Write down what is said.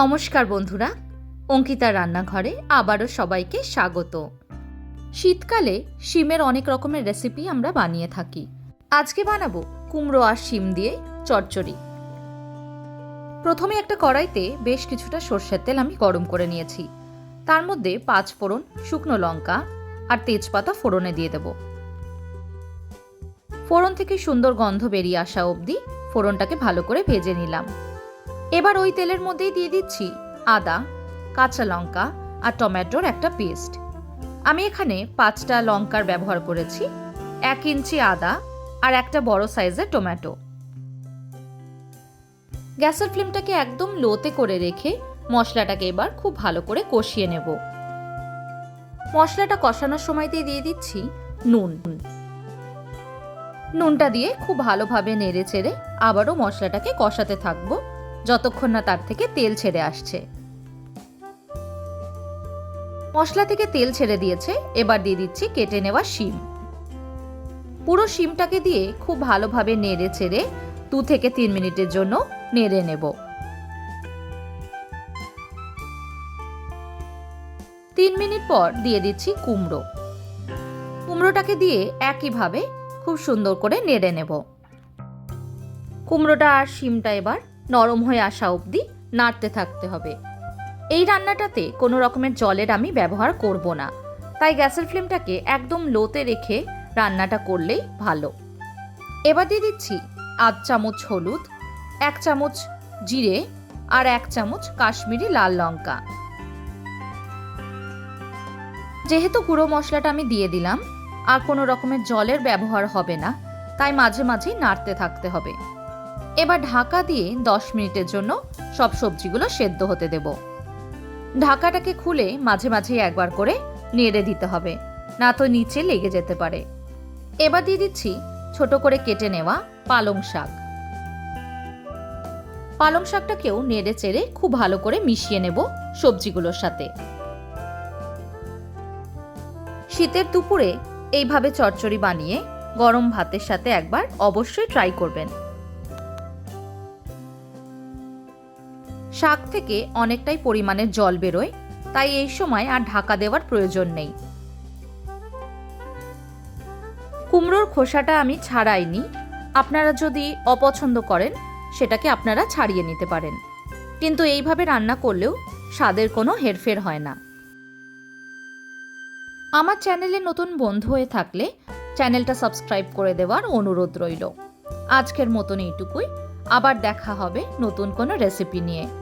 নমস্কার বন্ধুরা, অঙ্কিতা রান্নাঘরে আবারও সবাইকে স্বাগত। শীতকালে শিমের অনেক রকমের রেসিপি আমরা বানিয়ে থাকি। আজকে বানাবো কুমড়ো আর শিম দিয়ে চচ্চড়ি। প্রথমে একটা কড়াইতে বেশ কিছুটা সর্ষের তেল আমি গরম করে নিয়েছি। তার মধ্যে পাঁচ ফোড়ন শুকনো লঙ্কা আর তেজপাতা ফোড়নে দিয়ে দেব। ফোড়ন থেকে সুন্দর গন্ধ বেরিয়ে আসা অবধি ফোড়নটাকে ভালো করে ভেজে নিলাম। এবার ওই তেলের মধ্যেই দিয়ে দিচ্ছি আদা, কাঁচা লঙ্কা আর টমেটোর একটা পেস্ট। আমি এখানে পাঁচটা লঙ্কার ব্যবহার করেছি, এক ইঞ্চি আদা আর একটা বড় সাইজের টমেটো। গ্যাসের ফ্লেমটাকে একদম লোতে করে রেখে মশলাটাকে এবার খুব ভালো করে কষিয়ে নেব। মশলাটা কষানোর সময়তেই দিয়ে দিচ্ছি নুন। নুনটা দিয়ে খুব ভালোভাবে নেড়ে চেড়ে আবারও মশলাটাকে কষাতে থাকব। যতক্ষণ না তার থেকে তেল ছেড়ে আসছে। মশলা থেকে তেল ছেড়ে দিয়েছে, এবার দিয়ে দিচ্ছি কেটে নেওয়া শিম। পুরো শিমটাকে দিয়ে খুব ভালোভাবে নেড়ে ছেড়ে দু থেকে তিন মিনিটের জন্য নেড়ে নেব। তিন মিনিট পর দিয়ে দিচ্ছি কুমড়ো। কুমড়োটাকে দিয়ে একইভাবে খুব সুন্দর করে নেড়ে নেব। কুমড়োটা আর শিমটা এবার নরম হয়ে আসা অবধি নাড়তে থাকতে হবে। এই রান্নাটাতে কোনো রকমের জলের আমি ব্যবহার করব না। তাই গ্যাসের ফ্লেমটাকে একদম লোতে রেখে রান্নাটা করলেই ভালো। এবার দিয়ে দিচ্ছি আধ চামচ হলুদ, এক চামচ জিরে আর এক চামচ কাশ্মীরি লাল লঙ্কা। যেহেতু গুঁড়ো মশলাটা আমি দিয়ে দিলাম, আর কোনো রকমের জলের ব্যবহার হবে না, তাই মাঝে মাঝেই নাড়তে থাকতে হবে। এবার ঢাকা দিয়ে দশ মিনিটের জন্য সব সবজিগুলো সেদ্ধ হতে দেব। ঢাকাটাকে খুলে মাঝে মাঝে একবার করে নেড়ে দিতে হবে, না তো নিচে লেগে যেতে পারে। এবার দিয়ে দিচ্ছি ছোট করে কেটে নেওয়া পালং শাক। পালং শাকটাকেও নেড়ে চেড়ে খুব ভালো করে মিশিয়ে নেব সবজিগুলোর সাথে। শীতের দুপুরে এইভাবে চচ্চড়ি বানিয়ে গরম ভাতের সাথে একবার অবশ্যই ট্রাই করবেন। শাক থেকে অনেকটাই পরিমাণে জল বেরোয়, তাই এই সময় আর ঢাকা দেওয়ার প্রয়োজন নেই। কুমড়োর খোসাটা আমি ছাড়াইনি, আপনারা যদি অপছন্দ করেন, সেটাকে আপনারা ছাড়িয়ে নিতে পারেন। কিন্তু এইভাবে রান্না করলেও স্বাদের কোনো হেরফের হয় না। আমার চ্যানেলে নতুন বন্ধু হয়ে থাকলে চ্যানেলটা সাবস্ক্রাইব করে দেওয়ার অনুরোধ রইল। আজকের মতন এইটুকুই, আবার দেখা হবে নতুন কোনো রেসিপি নিয়ে।